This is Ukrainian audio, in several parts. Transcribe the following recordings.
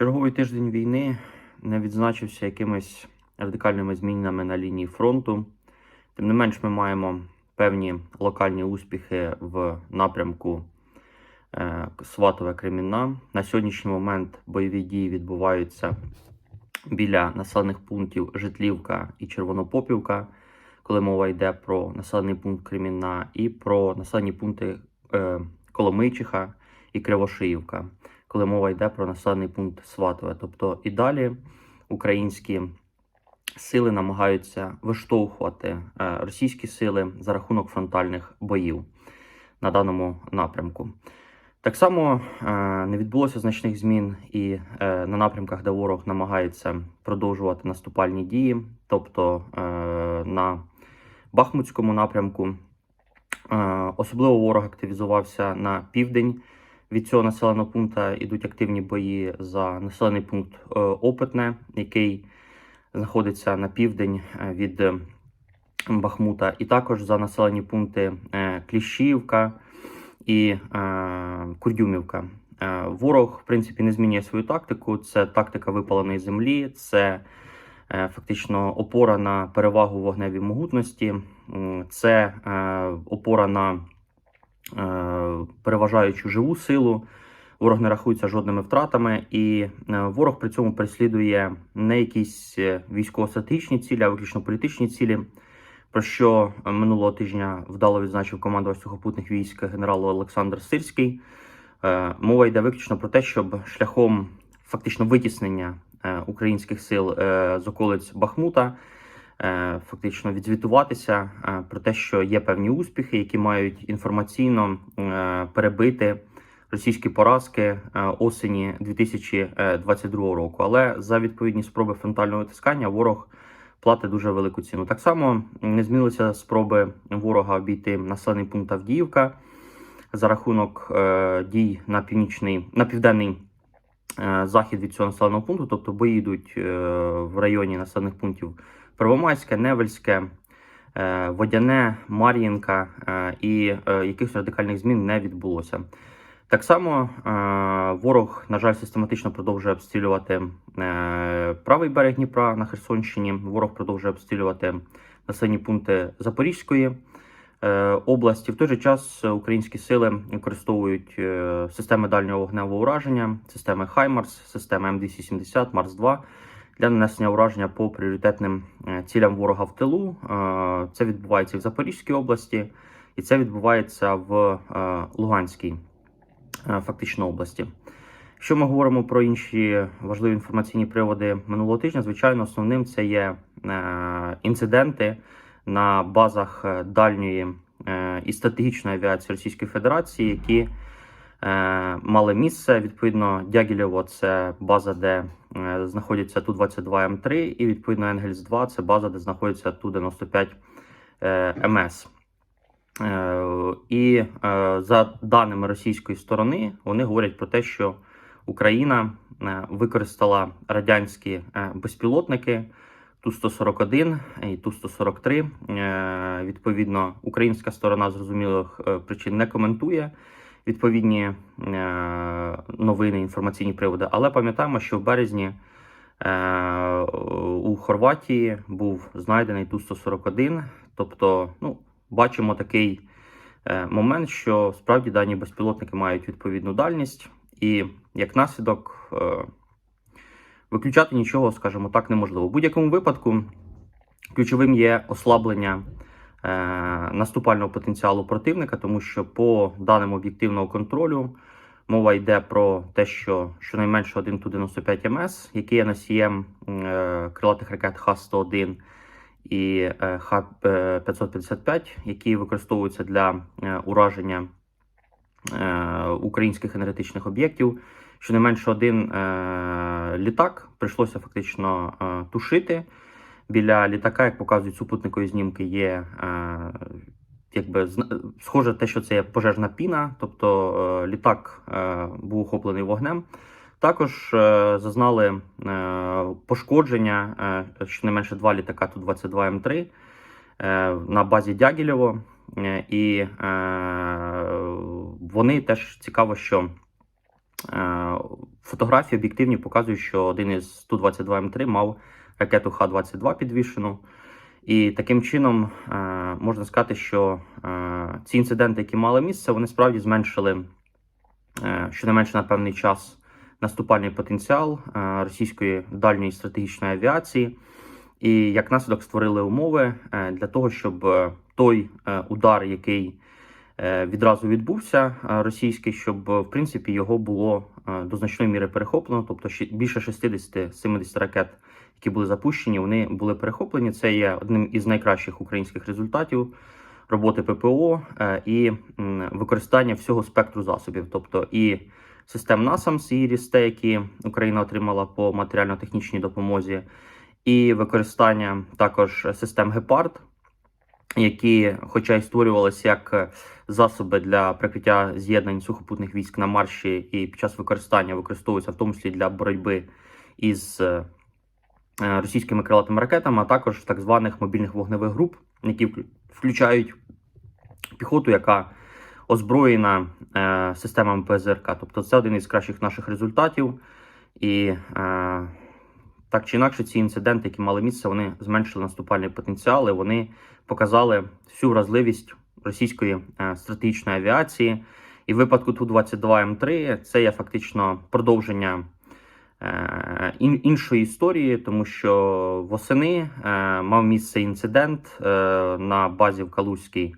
Черговий тиждень війни не відзначився якимись радикальними змінами на лінії фронту. Тим не менш, ми маємо певні локальні успіхи в напрямку е, Сватове Кремінна. На сьогоднішній момент бойові дії відбуваються біля населених пунктів Житлівка і Червонопопівка, коли мова йде про населений пункт Кремінна, і про населені пункти е, Коломийчиха і Кривошиївка коли мова йде про населений пункт Сватове. Тобто і далі українські сили намагаються виштовхувати е, російські сили за рахунок фронтальних боїв на даному напрямку. Так само е, не відбулося значних змін і е, на напрямках, де ворог намагається продовжувати наступальні дії, тобто на Бахмутському напрямку. Особливо ворог активізувався на південь від цього населеного пункту йдуть активні бої за населений пункт е, Опитне, який знаходиться на південь е, від е, Бахмута, і також за населені пункти Кліщівка і Курдюмівка. Ворог, в принципі, не змінює свою тактику. Це тактика випаленої землі, це фактично опора на перевагу вогневій могутності, це опора на переважаючу живу силу. Ворог не рахується жодними втратами, і е, ворог при цьому переслідує не якісь е, військово-стратегічні цілі, а виключно політичні цілі. Про що минулого тижня вдало відзначив командувач сухопутних військ генерал Олександр Сирський. Мова йде виключно про те, щоб шляхом фактично витіснення українських сил з околиць Бахмута Е, фактично відзвітуватися е, про те, що є певні успіхи, які мають інформаційно е, перебити російські поразки осені 2022 року. Але за відповідні спроби фронтального тискання ворог платить дуже велику ціну. Так само не змінилися спроби ворога обійти населений пункт Авдіївка за рахунок дій на північний на південний. Захід від цього населеного пункту, тобто бої йдуть в районі населених пунктів Первомайське, Невельське, е, Водяне, Мар'їнка е, і е, якихось радикальних змін не відбулося. Так само ворог, на жаль, систематично продовжує обстрілювати правий берег Дніпра на Херсонщині. Ворог продовжує обстрілювати населені пункти Запорізької області. В той же час українські сили використовують системи дальнього вогневого ураження, системи Хаймарс, системи М270, Марс 2 для нанесення ураження по пріоритетним е, цілям ворога в тилу. Е, це відбувається в Запорізькій області, і це відбувається в е, Луганській фактично області. Якщо ми говоримо про інші важливі інформаційні приводи минулого тижня, звичайно, основним це є інциденти на базах дальньої і стратегічної авіації Російської Федерації, які мали місце. Відповідно, Дягілєво це база, де Е, знаходиться Ту-22М3, і відповідно Енгельс 2 це база, де знаходиться Ту-95 е, МС. Е, і за даними російської сторони, вони говорять про те, що Україна використала радянські безпілотники Ту-141 і Ту-143. Відповідно, українська сторона зрозумілих причин не коментує відповідні е, новини, інформаційні приводи. Але пам'ятаємо, що в березні е, у Хорватії був знайдений Ту-141. Тобто, ну, бачимо такий е, момент, що справді дані безпілотники мають відповідну дальність, і як наслідок виключати нічого, скажімо так, неможливо. В будь-якому випадку ключовим є ослаблення. Е, наступального потенціалу противника, тому що по даним об'єктивного контролю мова йде про те, що щонайменше один Ту-95 МС, який є носієм е, крилатих ракет Х-101 і е, Х-555, які використовуються для ураження українських енергетичних об'єктів. Щонайменше один літак прийшлося фактично тушити біля літака, як показують супутникові знімки, є е, якби схоже те, що це є пожежна піна, тобто е, літак е, був охоплений вогнем. Також зазнали пошкодження щонайменше два літака Ту-22М3 е, на базі Дягілєво. І вони теж цікаво, що фотографії об'єктивні показують, що один із Ту-22М3 мав ракету Х-22 підвішену. І таким чином е, можна сказати, що е, ці інциденти, які мали місце, вони справді зменшили е, щонайменше на певний час наступальний потенціал російської дальньої стратегічної авіації, і як наслідок створили умови для того, щоб той удар, який відразу відбувся, російський, щоб в принципі його було до значної міри перехоплено, тобто більше 60-70 ракет, які були запущені, вони були перехоплені. Це є одним із найкращих українських результатів роботи ППО е, і використання всього спектру засобів, тобто і систем NASAMS і РІСТЕ, які Україна отримала по матеріально-технічній допомозі, і використання також систем Гепард, які, хоча й створювалися як засоби для прикриття з'єднань сухопутних військ на марші, і під час використання використовуються в тому числі для боротьби із е, російськими крилатими ракетами, а також так званих мобільних вогневих груп, які включають піхоту, яка озброєна е, системами ПЗРК. Тобто це один із кращих наших результатів. І е, так чи інакше, ці інциденти, які мали місце, вони зменшили наступальний потенціал, і вони показали всю вразливість російської е, стратегічної авіації. І в випадку Ту-22М3 це є фактично продовження е, іншої історії, тому що восени е, мав місце інцидент е, на базі в Калузькій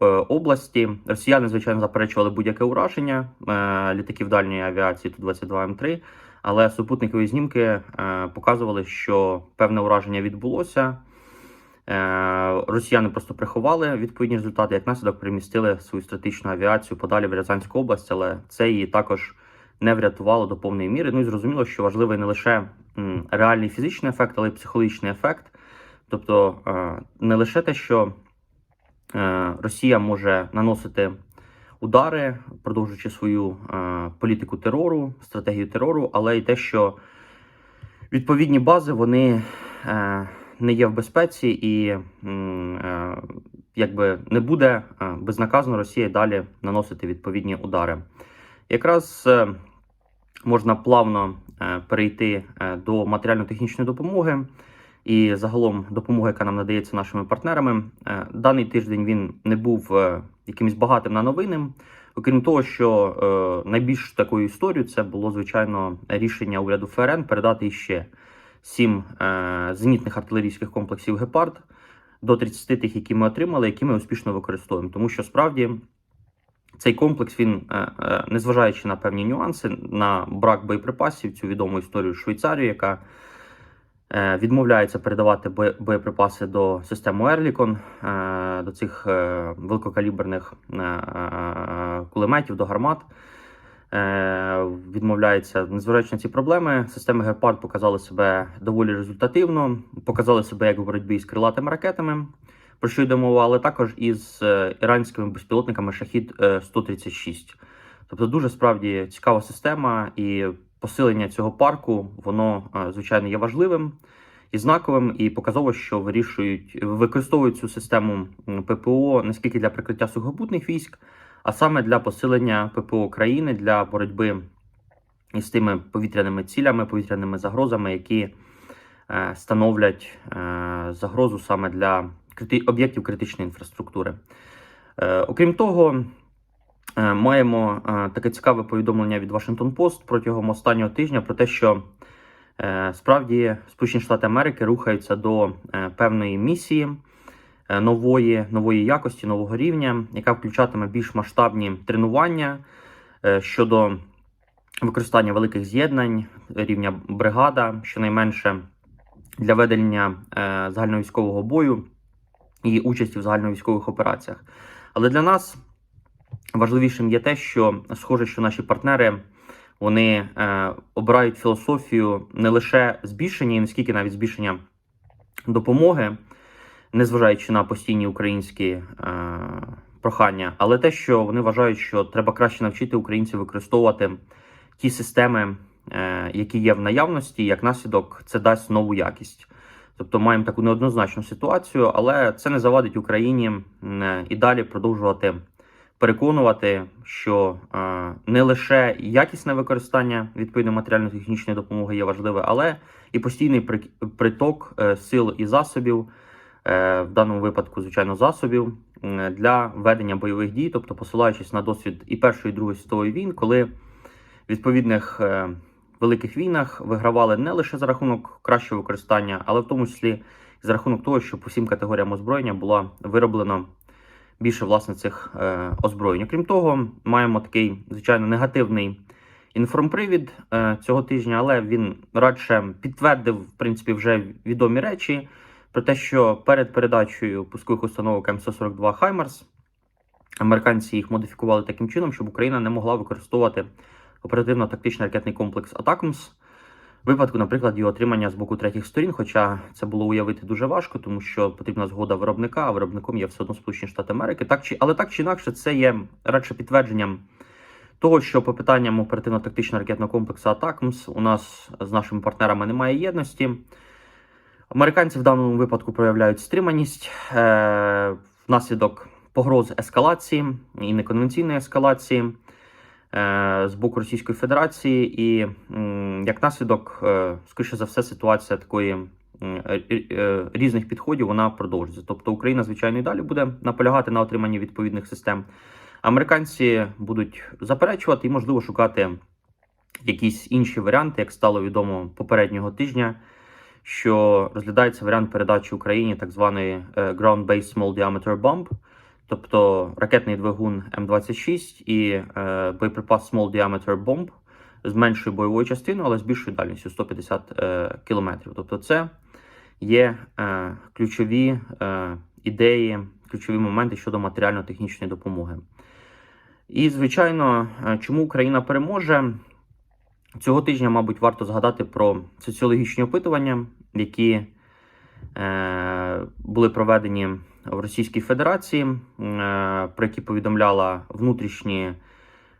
е, області. Росіяни, звичайно, заперечували будь-яке ураження е, літаків дальньої авіації Ту-22М3, але супутникові знімки е, показували, що певне ураження відбулося. Е, Росіяни просто приховали відповідні результати, як наслідок перемістили свою стратегічну авіацію подалі в Рязанську область, але це її також не врятувало до повної міри. Ну і зрозуміло, що важливий не лише реальний фізичний ефект, але й психологічний ефект. Тобто е, не лише те, що е, Росія може наносити удари, продовжуючи свою е, політику терору, стратегію терору, але й те, що відповідні бази вони не є в безпеці, і якби не буде безнаказано Росія далі наносити відповідні удари. Якраз можна плавно е, перейти е, до матеріально-технічної допомоги і загалом допомоги, яка нам надається нашими партнерами. Е, Даний тиждень він не був якимось багатим на новини. Окрім того, що найбільш такою історією це було звичайно рішення уряду ФРН передати іще сім зенітних артилерійських комплексів Гепард до 30 тих, які ми отримали, які ми успішно використовуємо. Тому що справді цей комплекс, він, е, е, незважаючи на певні нюанси, на брак боєприпасів, цю відому історію Швейцарії, яка е, відмовляється передавати боєприпаси до системи Ерлікон, до цих великокаліберних кулеметів, до гармат. Відмовляється, незважаючи на ці проблеми, системи Гепард показали себе доволі результативно, показали себе як в боротьбі з крилатими ракетами, про що йде мова, але також із е, іранськими безпілотниками Шахід 136. Тобто дуже справді цікава система, і посилення цього парку воно е, звичайно є важливим і знаковим, і показово, що вирішують використовують цю систему ППО не скільки для прикриття сухопутних військ, а саме для посилення ППО країни для боротьби із тими повітряними цілями, повітряними загрозами, які е, становлять е, загрозу саме для об'єктів критичної інфраструктури. Е, окрім того, е, маємо е, таке цікаве повідомлення від Washington Post протягом останнього тижня про те, що справді Сполучені Штати Америки рухаються до певної місії нової, нової якості, нового рівня, яка включатиме більш масштабні тренування щодо використання великих з'єднань рівня бригада, щонайменше для ведення загальновійськового бою і участі в загальновійськових операціях. Але для нас важливішим є те, що схоже, що наші партнери вони е, обирають філософію не лише збільшення, і не скільки навіть збільшення допомоги, незважаючи на постійні українські е, прохання, але те, що вони вважають, що треба краще навчити українців використовувати ті системи, е, які є в наявності, як наслідок, це дасть нову якість. Тобто маємо таку неоднозначну ситуацію, але це не завадить Україні е, і далі продовжувати переконувати, що е, не лише якісне використання відповідної матеріально-технічної допомоги є важливе, але і постійний при- приток е, сил і засобів, в даному випадку, звичайно, засобів для ведення бойових дій, тобто посилаючись на досвід і Першої і Другої світової війн, коли відповідних великих війнах вигравали не лише за рахунок кращого використання, але в тому числі за рахунок того, що по всім категоріям озброєння було вироблено більше власне цих е, озброєнь. Крім того, маємо такий звичайно негативний інформпривід е, цього тижня, але він радше підтвердив в принципі вже відомі речі про те, що перед передачею пускових установок М142 Хаймерс американці їх модифікували таким чином, щоб Україна не могла використовувати оперативно-тактичний ракетний комплекс Атакмс. В випадку, наприклад, його отримання з боку третіх сторін, хоча це було уявити дуже важко, тому що потрібна згода виробника, а виробником є все одно Сполучені Штати Америки. Так чи але так чи інакше, це є радше підтвердженням того, що по питанням оперативно-тактичного ракетного комплексу Атакмс у нас з нашими партнерами немає єдності. Американці в даному випадку проявляють стриманість е, внаслідок погроз ескалації і неконвенційної ескалації з боку Російської Федерації, і як наслідок, е, скоріше за все, ситуація такої е, е, різних підходів вона продовжується. Тобто Україна, звичайно, і далі буде наполягати на отриманні відповідних систем. Американці будуть заперечувати і, можливо, шукати якісь інші варіанти, як стало відомо попереднього тижня, що розглядається варіант передачі Україні так званої е, Ground-Based Small Diameter Bomb, тобто ракетний двигун М26 і е, боєприпас Small Diameter Bomb з меншою бойовою частиною, але з більшою дальністю 150 е, кілометрів. Тобто, це є е, ключові е, ідеї, ключові моменти щодо матеріально-технічної допомоги. І, звичайно, е, чому Україна переможе? Цього тижня, мабуть, варто згадати про соціологічні опитування, які були проведені в Російській Федерації, е, про які повідомляла внутрішні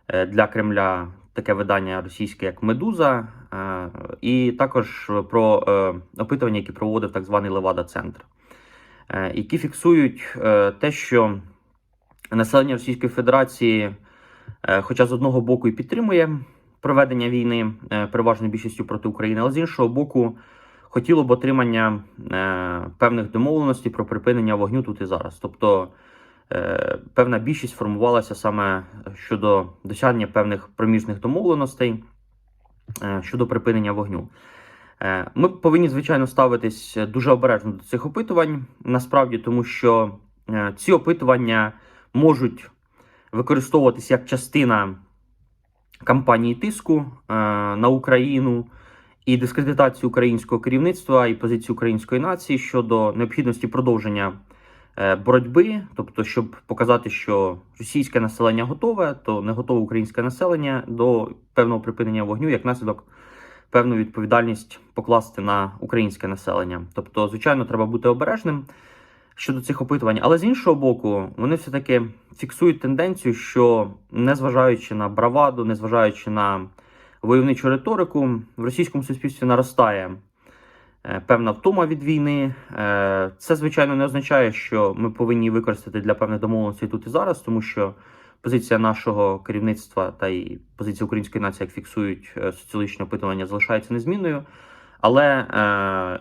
е, для Кремля таке видання російське, як Медуза, е, і також про е, опитування, які проводив так званий Левада-центр, е, які фіксують е, те, що населення Російської Федерації, е, хоча з одного боку і підтримує проведення війни е, переважною більшістю проти України, але з іншого боку, хотіло б отримання е, певних домовленостей про припинення вогню тут і зараз. Тобто е, певна більшість формувалася саме щодо досягнення певних проміжних домовленостей е, щодо припинення вогню. Ми повинні, звичайно, ставитись дуже обережно до цих опитувань, насправді, тому що ці опитування можуть використовуватись як частина кампанії тиску на Україну і дискредитації українського керівництва і позиції української нації щодо необхідності продовження е, боротьби, тобто, щоб показати, що російське населення готове, то не готове українське населення до певного припинення вогню, як наслідок певну відповідальність покласти на українське населення. Тобто, звичайно, треба бути обережним щодо цих опитувань, але з іншого боку, вони все-таки фіксують тенденцію, що незважаючи на браваду, незважаючи на войовничу риторику, в російському суспільстві наростає е, певна втома від війни. Е, Це, звичайно, не означає, що ми повинні використати для певних домовленостей тут і зараз, тому що позиція нашого керівництва та й позиція української нації, як фіксують е, соціологічні опитування, залишається незмінною. Але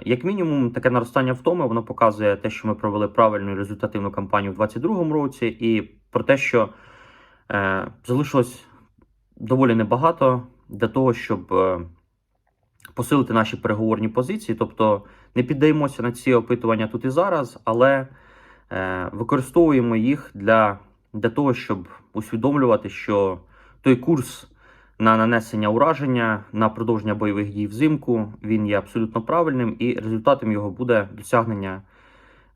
як мінімум, таке наростання втоми воно показує те, що ми провели правильну результативну кампанію в 2022 році, і про те, що залишилось доволі небагато для того, щоб е, посилити наші переговорні позиції. Тобто не піддаємося на ці опитування тут і зараз, але е, використовуємо їх для, для того, щоб усвідомлювати, що той курс на нанесення ураження на продовження бойових дій взимку він є абсолютно правильним, і результатом його буде досягнення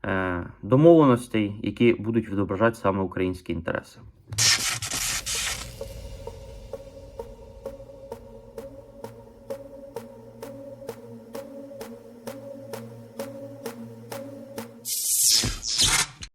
е, домовленостей, які будуть відображати саме українські інтереси.